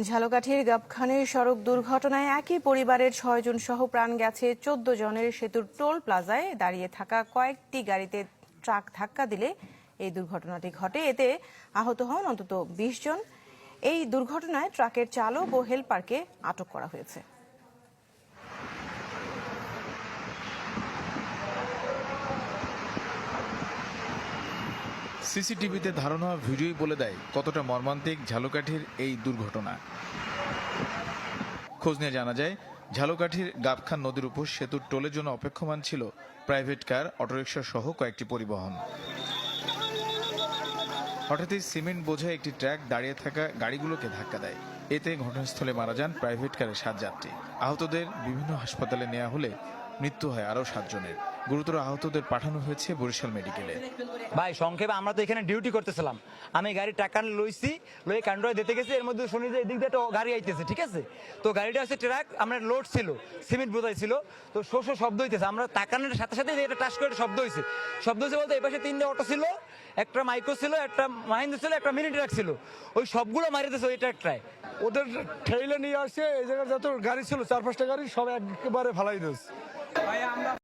ঝালকাঠির গাবখানের সড়ক দুর্ঘটনায় একই পরিবারের ছয়জন সহ প্রাণ গেছে। চোদ্দ জনের সেতুর টোল প্লাজায় দাঁড়িয়ে থাকা কয়েকটি গাড়িতে ট্রাক ধাক্কা দিলে এই দুর্ঘটনাটি ঘটে। এতে আহত হন অন্তত বিশ জন। এই দুর্ঘটনায় ট্রাকের চালক ও হেলপারকে আটক করা হয়েছে। সিসিটিভিতে ধারণা ভিডিওই বলে দেয় কতটা মর্মান্তিক ঝালকাঠির এই দুর্ঘটনা। খোঁজ নিয়ে জানা যায়, ঝালকাঠির গাবখান নদীর উপর সেতুর টোলের জন্য অপেক্ষমান ছিল প্রাইভেট কার, অটোরিকশা সহ কয়েকটি পরিবহন। হঠাৎই সিমেন্ট বোঝা একটি ট্রাক দাঁড়িয়ে থাকা গাড়িগুলোকে ধাক্কা দেয়। এতে ঘটনাস্থলে মারা যান প্রাইভেট কারের সাত যাত্রী। আহতদের বিভিন্ন হাসপাতালে নেওয়া হলে মৃত্যু হয় আরও সাতজনের। গুরুতর আহতদের পাঠানো হয়েছে বরিশাল মেডিকেলে। ভাই সংক্ষেপে আমরা তো এখানে ডিউটি করতেছিলাম। আমি গাড়ি টাকা লইছি লই কান্ডয় দিতে গেছি এর মধ্যে শুনি যে এদিক দিয়ে একটা গাড়ি আইতেছে ঠিক আছে? তো গাড়িটা হচ্ছে ট্রাক আমরা লোড ছিল সিমেন্ট বোঝাই ছিল তো শো শো শব্দ হইতেছে। আমরা টাকানোর সাথে সাথে এটা টাচ করে শব্দ হয়েছে শব্দ হয়েছে বলতে এই পাশে তিনটে অটো ছিল একটা মাইক্রো ছিল একটা মাহিন্দ্র ছিল একটা মিনি ট্রাক ছিল। ওই সবগুলো মারিতেছে ওই ট্রাকটায় ওদের ঠেলে নিয়ে আসছে এই জায়গায় যত গাড়ি ছিল চার পাঁচটা গাড়ি সব একেবারে ফালাই দিয়েছে।